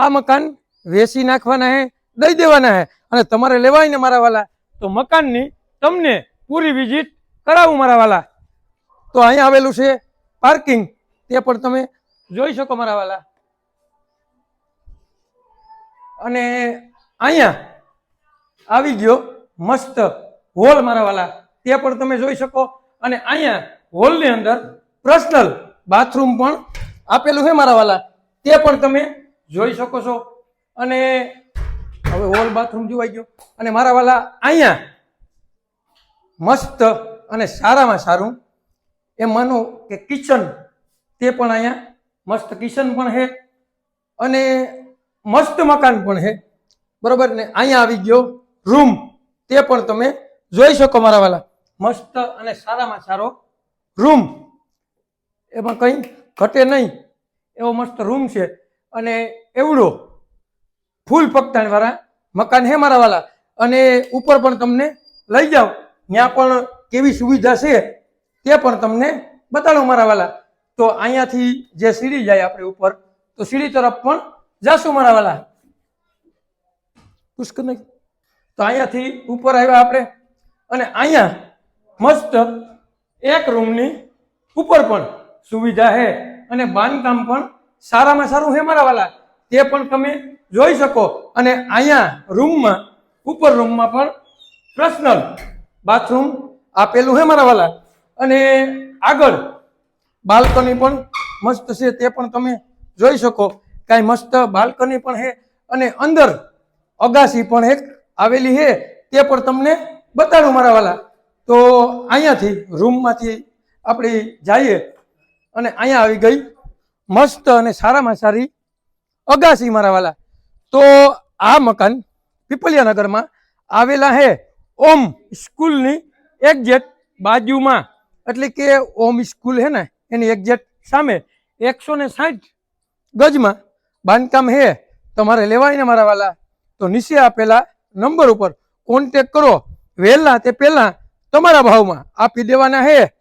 આ મકાન વેચી નાખવાના હે, દઈ દેવાના હે. અને તમારે લેવાય ને મારા વાલા, તો મકાનની તમને પૂરી વિઝિટ કરાવું મારા વાલા. તો અહીંયા આવેલું છે પાર્કિંગ. તે પણ તમે જોઈ શકો મારા વાલા. અને અહીંયા આવી ગયો મસ્ત હોલ મારા વાલા. તે પણ તમે જોઈ શકો. અને અહીંયા હોલની અંદર પર્સનલ બાથરૂમ પણ આપેલું છે મારા વાલા. તે પણ તમે જોઈ શકો છો. અને હવે હોલ બાથરૂમ જોવાઈ ગયો. અને મારા વાલા અહીંયા મસ્ત અને સારામાં સારું એમ માનો કે કિચન તે પણ અહીંયા મસ્ત કિચન પણ છે અને મસ્ત મકાન પણ છે. બરોબર? ને અહીંયા આવી ગયો રૂમ તે પણ તમે જોઈ શકો મારા વાલા. મસ્ત અને સારામાં સારો રૂમ એમાં કંઈ ઘટે નહીં. એવો મસ્ત રૂમ છે. અને એવડો ફૂલ પગતાણ વાળા મકાન હે મારા વાલા. અને ઉપર પણ તમને લઈ જાઓ. ત્યાં પણ કેવી સુવિધા છે તે પણ તમને બતાડો મારા વાલા. તો અહીંયાથી જે સીડી જાય આપણે ઉપર, તો સીડી તરફ પણ જાશું મારા વાલા. પુષ્કર નહીં તો અહીંયાથી ઉપર આવ્યા આપણે. અને અહીંયા મસ્ત એક રૂમની ઉપર પણ સુવિધા છે અને બાંધકામ પણ સારામાં સારું હે મારા વાલા? તે પણ તમે જોઈ શકો. અને અહીંયા રૂમમાં ઉપર રૂમમાં પણ પર્સનલ બાથરૂમ આપેલું હે મારા વાલા. અને આગળ બાલ્કની પણ મસ્ત છે, તે પણ તમે જોઈ શકો. કાંઈ મસ્ત બાલ્કની પણ છે અને અંદર અગાસી પણ એક આવેલી છે તે પણ તમને બતાડું મારા વાલા. તો અહીંયાથી રૂમમાંથી આપણે જઈએ. અને અહીંયા આવી ગઈ મસ્ત અને સારામાં સારી અગાસી મારા વાલા. તો આ મકાન પીપલિયા નગરમાં આવેલા હે. ઓમ સ્કૂલની એક્ઝેટ બાજુમાં. એટલે કે ઓમ સ્કૂલ હે ને, એની એક્ઝેટ સામે. એકસો ને સાઠ ગજમાં બાંધકામ હે. તમારે લેવાય ને મારા વાલા. તો નીચે આપેલા નંબર ઉપર કોન્ટેક કરો. વહેલા તે પહેલાં તમારા ભાવમાં આપી દેવાના છે